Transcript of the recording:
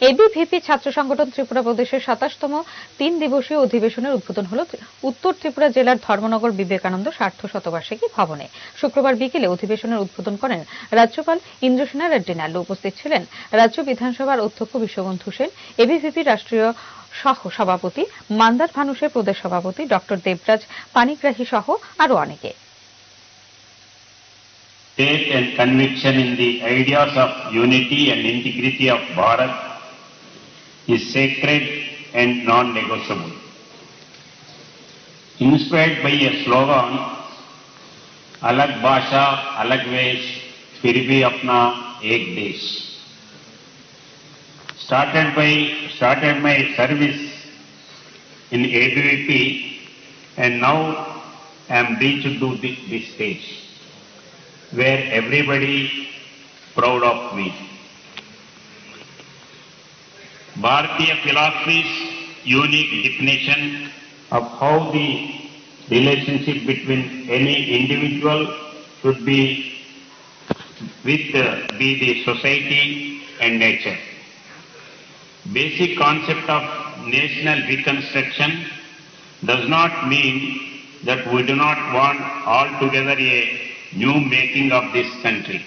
ABVP ছাত্র সংগঠন ত্রিপুরা প্রদেশের সাতাশতম তিন দিবসীয় অধিবেশনের উদ্বোধন হল উত্তর ত্রিপুরা জেলার ধর্মনগর বিবেকানন্দ সার্ধ শতবার্ষিকী ভবনে। শুক্রবার বিকেলে অধিবেশনের উদ্বোধন করেন রাজ্যপাল ইন্দ্রসেনা রেড্ডি নাল্লু। উপস্থিত ছিলেন রাজ্য বিধানসভার অধ্যক্ষ বিশ্ববন্ধু সেন, এবিভিপি রাষ্ট্রীয় সহ সভাপতি মান্দার ভানুষের প্রদেশ সভাপতি ডক্টর দেবরাজ পানিগ্রাহী সহ আরও অনেকে। Faith and conviction in the ideas of unity and integrity of Bharat is sacred and non-negotiable. Inspired by a slogan, अलग भाषा अलग वेश फिर भी अपना एक देश started by started my service in ABVP and now I am reached to thi- this stage where everybody proud of me. Bharatiya philosophy's unique definition of how the relationship between any individual should be with uh, be the society and nature. Basic concept of national reconstruction does not mean that we do not want altogether a new making of this country.